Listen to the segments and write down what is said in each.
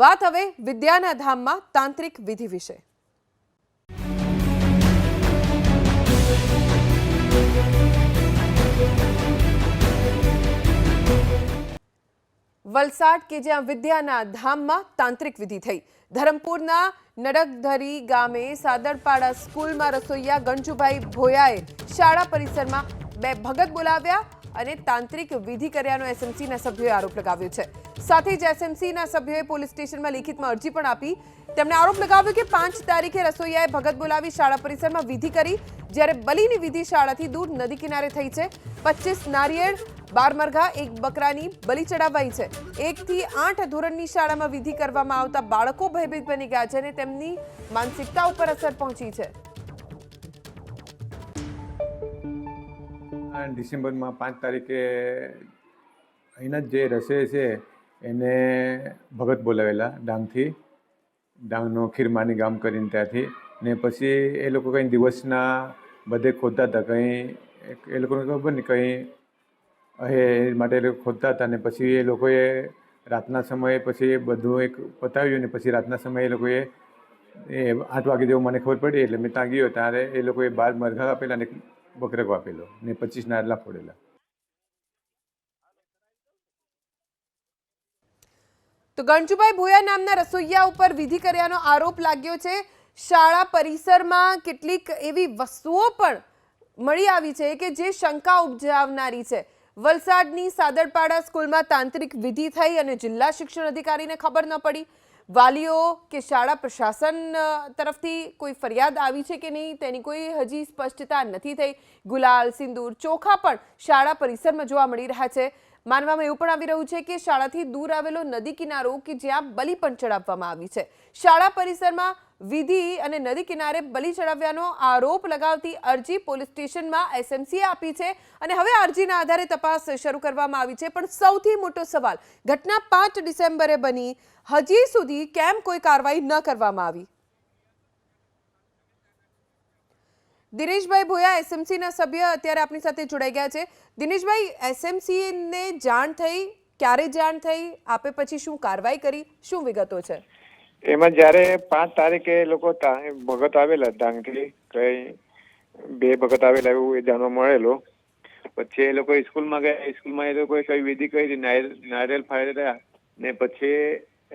વાત હવે વિદ્યાના ધામમાં તાંત્રિક વિધિ વિશે. વલસાડ કે જ્યાં વિદ્યાના ધામમાં તાંત્રિક વિધિ થઈ. ધરમપુરના નડકધરી ગામે સાદરપાડા સ્કૂલમાં રસોઈયા ગણજુભાઈ ભોયાએ શાળા પરિસરમાં બે ભગત બોલાવ્યા અને તાંત્રિક વિધિ કર્યાનો એસએમસીના સભ્યોએ આરોપ લગાવ્યો છે. સાથે જ એસએમસીના સભ્યોએ પોલીસ સ્ટેશનમાં લિખિતમાં અરજી પણ આપી. તેમણે આરોપ લગાવ્યો કે પાંચ તારીખે રસોઈયાએ ભગત બોલાવી શાળા પરિસરમાં વિધિ કરી. જ્યારે બલીની વિધિ શાળાથી દૂર નદી કિનારે થઈ છે. પચીસ નારિયેળ, બાર મરઘા, એક બકરાની બલી ચડાવાઈ છે. એકથી આઠ ધોરણની શાળામાં વિધિ કરવામાં આવતા બાળકો ભયભીત બની ગયા છે અને તેમની માનસિકતા ઉપર અસર પહોંચી છે. ડિસેમ્બરમાં પાંચ તારીખે અહીંના જ રસોઈ છે, એને ભગત બોલાવેલા ડાંગથી. ડાંગનો ખીરમાની ગામ કરીને ત્યાંથી. ને પછી એ લોકો કંઈ દિવસના બધે ખોદતા હતા, કંઈ એ લોકોને ખબર નહીં, કંઈ એ માટે એ લોકો ખોદતા હતા. ને પછી એ લોકોએ રાતના સમયે પછી બધું એક પતાવ્યું ને પછી રાતના સમયે એ લોકોએ એ આઠ વાગે જેવું મને ખબર પડી એટલે મેં ત્યાં ગયો. ત્યારે એ લોકોએ બાર મરઘા આપેલા ને બકરકો આપેલો ને પચીસના આટલા ફોડેલા. તો ગણજુભાઈ ભોયા નામના રસોઈયા ઉપર વિધિ કર્યાનો આરોપ લાગ્યો છે. શાળા પરિસરમાં કેટલીક એવી વસ્તુઓ પણ મળી આવી છે કે જે શંકા ઉપજાવનારી છે. વલસાડની સાદરપાડા સ્કૂલમાં તાંત્રિક વિધિ થઈ અને જિલ્લા શિક્ષણ અધિકારીને ખબર ન પડી. વાલીઓ કે શાળા પ્રશાસન તરફથી કોઈ ફરિયાદ આવી છે કે નહીં તેની કોઈ હજી સ્પષ્ટતા નથી થઈ. ગુલાલ, સિંદૂર, ચોખા પણ શાળા પરિસરમાં જોવા મળી રહ્યા છે. માનવામાં એવું પણ આવી રહ્યું છે કે શાળાથી દૂર આવેલો નદી કિનારો કે જ્યાં બલી પણ ચડાવવામાં આવી છે. શાળા પરિસરમાં વિધિ અને નદી કિનારે બલિ ચડાવ્યાનો આરોપ લગાવતી અરજી પોલીસ સ્ટેશનમાં એસએમસીએ આપી છે અને હવે અરજીના આધારે તપાસ શરૂ કરવામાં આવી છે. પણ સૌથી મોટો સવાલ, ઘટના પાંચ ડિસેમ્બરે બની, હજી સુધી કેમ કોઈ કાર્યવાહી ન કરવામાં આવી? દિનેશભાઈ ભોયા એસએમસીના સભ્ય અત્યારે આપણી સાથે જોડાઈ ગયા છે. દિનેશભાઈ, એસએમસીને જાણ થઈ, ક્યારે જાણ થઈ, આપે પછી શું કાર્યવાહી કરી, શું વિગતો છે? એમાં જ્યારે પાંચ તારીખે લોકો ભગત આવેલા ડાંગથી કઈ બે ભગત આવેલા એવું એ જાણવા મળેલો. પછી એ લોકો સ્કૂલમાં ગયા સ્કૂલમાં એ લોકોએ કઈ વિધિ કરી નારિયેલ નારિયેલ ફાડ્યા ને પછી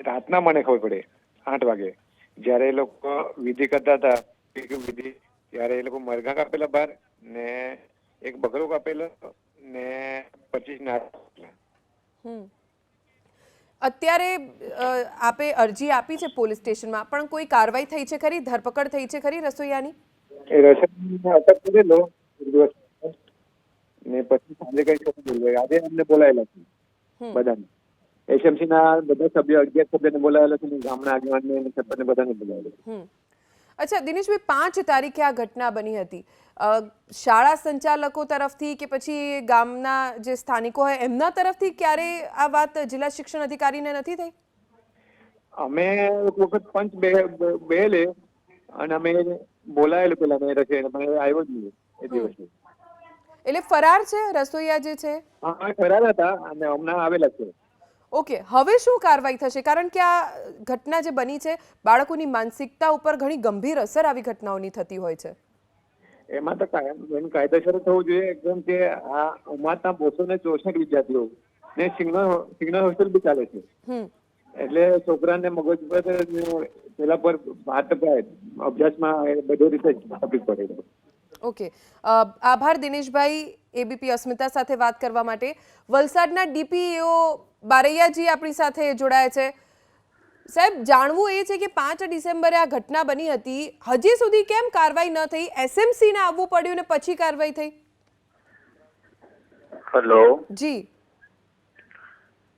રાતના મને ખબર પડે, આઠ વાગે. જ્યારે એ લોકો વિધિ કરતા હતા વિધિ, ત્યારે એ લોકો મરઘા કાપેલા બહાર, ને એક બકરો કાપેલો, ને પચીસ નારિયેળ હમ. અત્યારે આપે અરજી આપી છે પોલીસ સ્ટેશનમાં પણ કોઈ કાર્યવાહી થઈ છે ખરી? ધરપકડ થઈ છે ખરી રસોઈયાની? રસોઈયાને અટક કરેલો ને પછી સાંજે કઈ બોલવાય. આજે અમને બોલાયેલા છે. બધાને. એસએમસી ના બધા સભ્યો અગિયાર સભ્યને બોલાયેલા છે ગામના આગેવાનને સરપંચને બધાને બોલાયેલા છે. અચ્છા દિનેશભાઈ પાંચ તારીખે આ ઘટના બની હતી. શાળા સંચાલકો તરફથી કે પછી ગામના જે સ્થાનિકો હોય એમના તરફથી ક્યારે આ વાત જિલ્લા શિક્ષણ અધિકારીને નથી થઈ? અમે એક વખત પંચ બેલે અને અમે બોલાયેલું પેલા મેં રસોઈ પણ આવ્યો જ નહીં એ દિવસે. એટલે ફરાર છે? રસોઈયા જે છે? હા ફરાર હતા અને હમણાં આવેલા છે. ઓકે હવે શું કાર્યવાહી થશે? કારણ કે આ ઘટના જે બની છે બાળકોની માનસિકતા ઉપર ઘણી ગંભીર અસર આવી ઘટનાઓની થતી હોય છે. એમાં તો એનું કાયદેસર થવું જોઈએ. એકદમ કે આ ઉમાતના બોસો ને ચોસઠ વિદ્યાર્થીઓ ને સિગ્નલ સિગ્નલ હોસ્ટેલ બી ચાલે છે. એટલે છોકરાને મગજ પર પેલા પર ભાત અભ્યાસમાં બધી રીતે તકલીફ પડે ઓકે. આભાર દિનેશભાઈ. એબીપી અસ્મિતા સાથે વાત કરવા માટે. વલસાડના ડીપીઓ બારૈયાજી આપણી સાથે જોડાયા છે. સાહેબ જાણવું એ છે કે પાંચ ડિસેમ્બરે આ ઘટના બની હતી. હજી સુધી કેમ કાર્યવાહી ન થઈ? એસએમસીને આવવું પડ્યું ને પછી કાર્યવાહી થઈ? હેલો જી.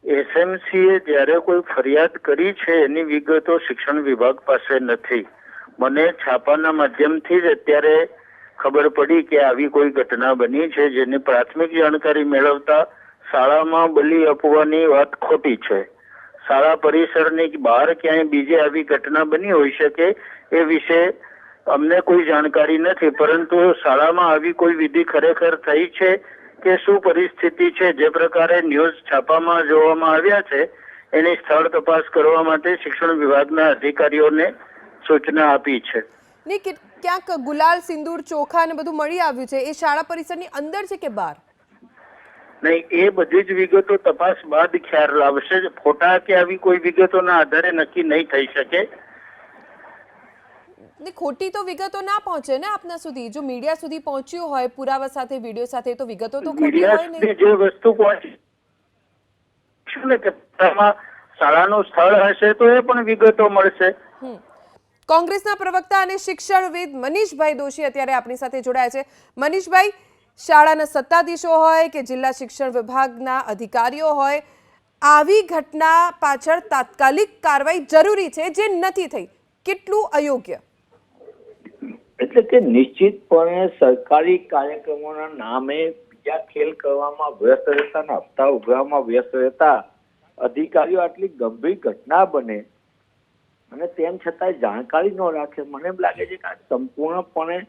એસએમસીએ જ્યારે કોઈ ફરિયાદ કરી છે એની વિગતો શિક્ષણ વિભાગ પાસે નથી. મને છાપાના માધ્યમથી જ અત્યારે ખબર પડી કે આવી કોઈ ઘટના બની છે જેની પ્રાથમિક જાણકારી મેળવતા શાળામાં બલી આપવાની વાત ખોટી છે. શાળા પરિસરની બહાર ક્યાંય બીજે આવી ઘટના બની હોઈ શકે એ વિશે અમને કોઈ જાણકારી નથી, પરંતુ શાળામાં આવી કોઈ વિધિ ખરેખર થઈ છે કે શું પરિસ્થિતિ છે? જે પ્રકારે ન્યૂઝ છાપામાં જોવામાં આવ્યા છે, એની સ્થળ તપાસ કરવા માટે શિક્ષણ વિભાગના અધિકારીઓને સૂચના આપી છે. ને ક્યાંક ગુલાલ સિંદૂર ચોખા ને બધું મળી આવ્યું છે. એ શાળા પરિસરની અંદર છે કે બહાર? નહીં એ બધી જ વિગતો તપાસ બાદ ખ્યાલ આવશે ફોટા કે આવી કોઈ વિગતોના આધારે નક્કી નહીં થઈ શકે. ને ખોટી તો વિગતો ના પહોંચે ને આપના સુધી? જો મીડિયા સુધી પહોંચ્યું હોય પુરાવા સાથે વીડિયો સાથે તો વિગતો તો ખોટી હોય ને? જે વસ્તુ પહોંચી શું ને કે આમાં શાળાનું સ્થળ હશે તો એ પણ વિગતો મળશે. હમ. કોંગ્રેસના પ્રવક્તા અને શિક્ષણવિદ મનીષભાઈ દોશી અત્યારે આપણી સાથે જોડાયા છે. મનીષભાઈ, શાળાના સત્તાધીશો હોય કે જિલ્લા શિક્ષણ વિભાગના અધિકારીઓ હોય, આવી ઘટના પાછળ તાત્કાલિક કાર્યવાહી જરૂરી છે જે નથી થઈ. કેટલું અયોગ્ય? એટલે કે નિશ્ચિતપણે સરકારી કાર્યક્રમોના નામે બીજા ખેલ કરવામાં વ્યસ્ત રહેતા અને હપ્તા ઉઘરાવવામાં વ્યસ્ત રહેતા અધિકારીઓ આટલી ગંભીર ઘટના બને અને તેમ છતાંય જાણકારી ન રાખે. મને એમ લાગે છે કે સંપૂર્ણપણે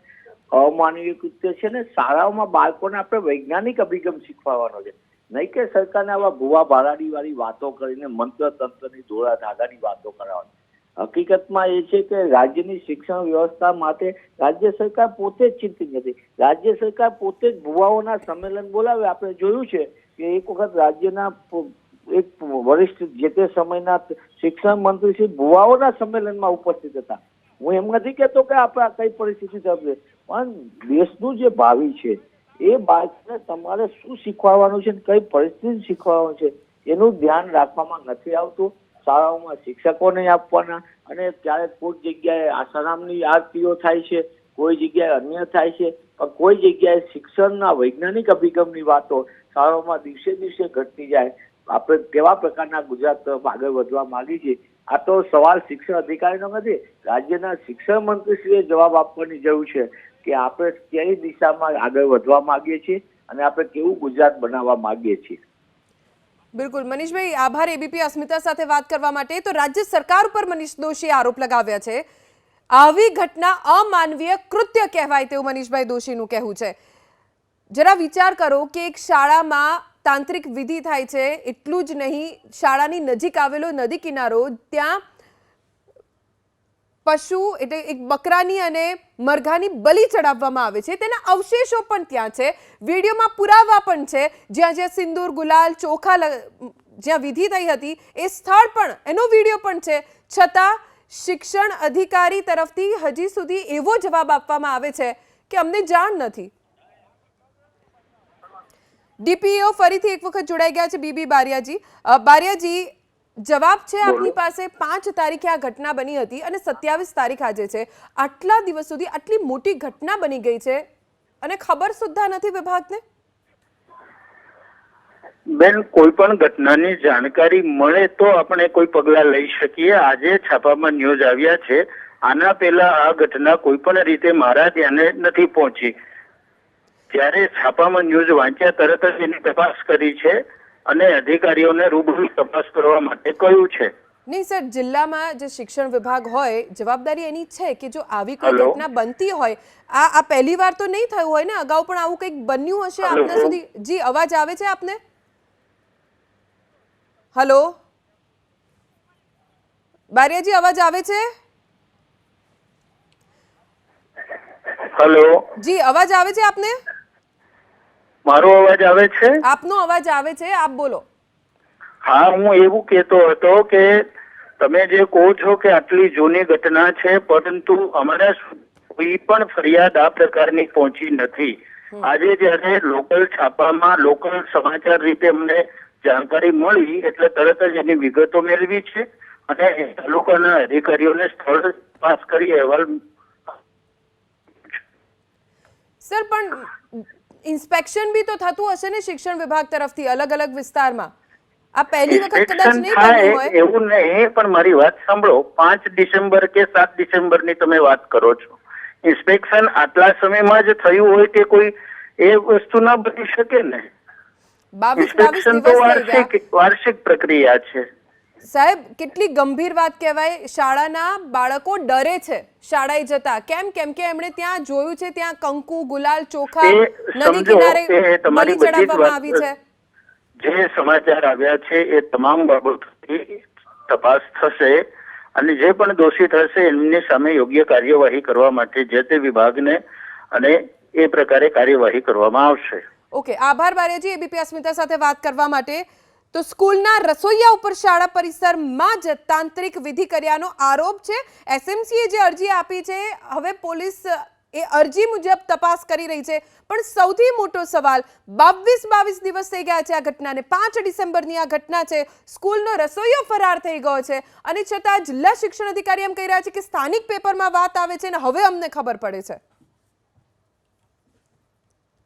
અમાનવીય કૃત્ય છે ને શાળાઓમાં બાળકોને આપણે વૈજ્ઞાનિક અભિગમ શીખવાડવાનો છે. નહીં કે સરકારને આવા ભૂવા ભારાડી વાળી વાતો કરીને મંત્ર તંત્રની ધોળા ધાગાની વાતો કરાવવાની. હકીકતમાં એ છે કે રાજ્યની શિક્ષણ વ્યવસ્થા માટે રાજ્ય સરકાર પોતે જ ચિંતિત નથી. રાજ્ય સરકાર પોતે જ ભુવાઓના સંમેલન બોલાવે. આપણે જોયું છે કે એક વખત રાજ્યના એક વરિષ્ઠ જે તે સમયના શિક્ષણ મંત્રી શ્રી ભુવાઓના સંમેલનમાં ઉપસ્થિત હતા. હું એમ નથી કહેતો કે આપણે કઈ પરિસ્થિતિ થશે પણ દેશનું જે ભાવિ છે, એ બાળકને તમારે શું શીખવાડવાનું છે કઈ પરિસ્થિતિ શીખવાડવાનું છે, એનું ધ્યાન રાખવામાં નથી આવતું. શાળાઓમાં શિક્ષકોને આપવાના અને ક્યારેક કોઈ જગ્યાએ આસારામની આરતીઓ થાય છે, કોઈ જગ્યાએ અન્ય થાય છે, પણ કોઈ જગ્યાએ શિક્ષણના વૈજ્ઞાનિક અભિગમની વાતો શાળાઓમાં દિવસે દિવસે ઘટતી જાય. આપણે કેવા પ્રકારના ગુજરાત તરફ આગળ વધવા માગીએ છીએ આ તો સવાલ શિક્ષણ અધિકારીનો નથી, રાજ્યના શિક્ષણ મંત્રીશ્રીએ જવાબ આપવાની જરૂર છે કે આપણે કઈ દિશામાં આગળ વધવા માંગીએ છીએ અને આપણે કેવું ગુજરાત બનાવવા માંગીએ છીએ. બિલકુલ. મનીષભાઈ, આભાર. એબીપી અસ્મિતા સાથે વાત કરવા માટે. તો રાજ્ય સરકાર ઉપર મનીષ દોશીએ આરોપ લગાવ્યા છે. આવી ઘટના અમાનવીય કૃત્ય કહેવાય તેવું મનીષભાઈ દોશીનું કહેવું છે. જરા વિચાર કરો કે એક શાળામાં તાંત્રિક વિધિ થાય છે, એટલું જ નહીં, શાળાની નજીક આવેલો નદી કિનારો, ત્યાં પશુ એટલે એક બકરાની અને મરઘાની બલી ચડાવવામાં આવે છે. તેના અવશેષો પણ ત્યાં છે. વિડીયોમાં પુરાવા પણ છે. જ્યાં જ્યાં સિંદૂર, ગુલાલ, ચોખા જ્યાં વિધિ થઈ હતી, એ સ્થળ પણ, એનો વીડિયો પણ છે. છતાં, શિક્ષણ અધિકારી તરફથી હજી સુધી એવો જવાબ આપવામાં આવે છે કે અમને જાણ નથી. ડીપીઓ ફરીથી એક વખત જોડાઈ ગયા છે બીબી બારિયાજી. બારિયાજી જવાબ છે આપની પાસે પાંચ તારીખે આ ઘટના બની હતી અને સત્યાવીસ તારીખ આજે છે. આટલા દિવસ સુધી આટલી મોટી ઘટના બની ગઈ છે અને ખબર સુદ્ધા નથી વિભાગને? બેન કોઈ પણ ઘટનાની જાણકારી મળે તો આપણે કોઈ પગલા લઈ શકીએ. આજે છાપામાં ન્યૂઝ આવ્યા છે. આના પહેલા આ ઘટના કોઈ પણ રીતે મારા ધ્યાને નથી પહોંચી. ત્યારે છાપામાં ન્યૂઝ વાંચ્યા તરત જ એની તપાસ કરી છે અને અધિકારીઓને રૂબરૂ તપાસ કરવા માટે કહ્યું છે. નહીં સર જિલ્લામાં જે શિક્ષણ વિભાગ હોય જવાબદારી એની છે કે જો આવી કોઈ ઘટના બનતી હોય આ આ પહેલી વાર તો નહીં થયું હોય ને? અગાઉ પણ આવું કંઈક બન્યું હશે આપના સુધી? જી અવાજ આવે છે આપને? હલો? બારિયાજી અવાજ આવે છે? હલો? જી અવાજ આવે છે આપને? મારો અવાજ આવે છે? આપનો અવાજ આવે છે આપ બોલો. હા હું એવું કહેતો હતો કે તમે જે કહો છો કે આટલી જૂની ઘટના છે પરંતુ અમારા કોઈ પણ ફરિયાદ આ પ્રકારની પહોંચી નથી. આજે જયારે લોકલ છાપામાં લોકલ સમાચાર રીતે અમને જાણકારી મળી એટલે તરત જ એની વિગતો મેળવી છે અને તાલુકાના અધિકારીઓને સ્થળ તપાસ કરી અહેવાલ સર પણ ઇન્સ્પેક્શન બી તો થતું હશે ને શિક્ષણ વિભાગ તરફથી અલગ અલગ વિસ્તારમાં? આ પહેલી વખત કદાચ નહીં બન્યું હોય? એવું નહીં પણ મારી વાત સાંભળો પાંચ ડિસેમ્બર કે સાત ડિસેમ્બરની તમે વાત કરો છો. ઇન્સ્પેક્શન આટલા સમયમાં જ થયું હોય કે કોઈ એ વસ્તુ ના બની શકે ને? ઇન્સ્પેક્શન તો વાર્ષિક વાર્ષિક પ્રક્રિયા છે. સાહેબ કેટલી ગંભીર વાત કહેવાય. શાળાના બાળકો ડરે છે. શાળાએ જતા. કેમ કેમ કે એમણે ત્યાં જોયું છે ત્યાં કંકુ ગુલાલ ચોખા નદી કિનારે બલી ચડાવવામાં આવી છે. જે સમાચાર આવ્યા છે એ તમામ બાબતોથી તપાસ થશે અને જે પણ દોષી થશે એમની સામે યોગ્ય કાર્યવાહી કરવા માટે જે તે વિભાગને અને એ પ્રકારે કાર્યવાહી કરવામાં આવશે. ઓકે આભાર બારેજી એબીપી અસ્મિતા સાથે વાત કરવા માટે. તો સ્કૂલના રસોઈયા ઉપર શાળા પરિસરમાં જ તાંત્રિક વિધિ કર્યાનો આરોપ છે. એસએમસીએ જે અરજી આપી છે, હવે પોલીસ એ અરજી મુજબ તપાસ કરી રહી છે. પણ સૌથી મોટો સવાલ, બાવીસ બાવીસ દિવસ થઈ ગયા છે આ ઘટનાને. પાંચ ડિસેમ્બરની આ ઘટના છે. સ્કૂલનો રસોઈયો ફરાર થઈ ગયો છે. અને છતાં જિલ્લા શિક્ષણ અધિકારી એમ કહી રહ્યા છે કે સ્થાનિક પેપરમાં વાત આવે છે અને હવે અમને ખબર પડે છે.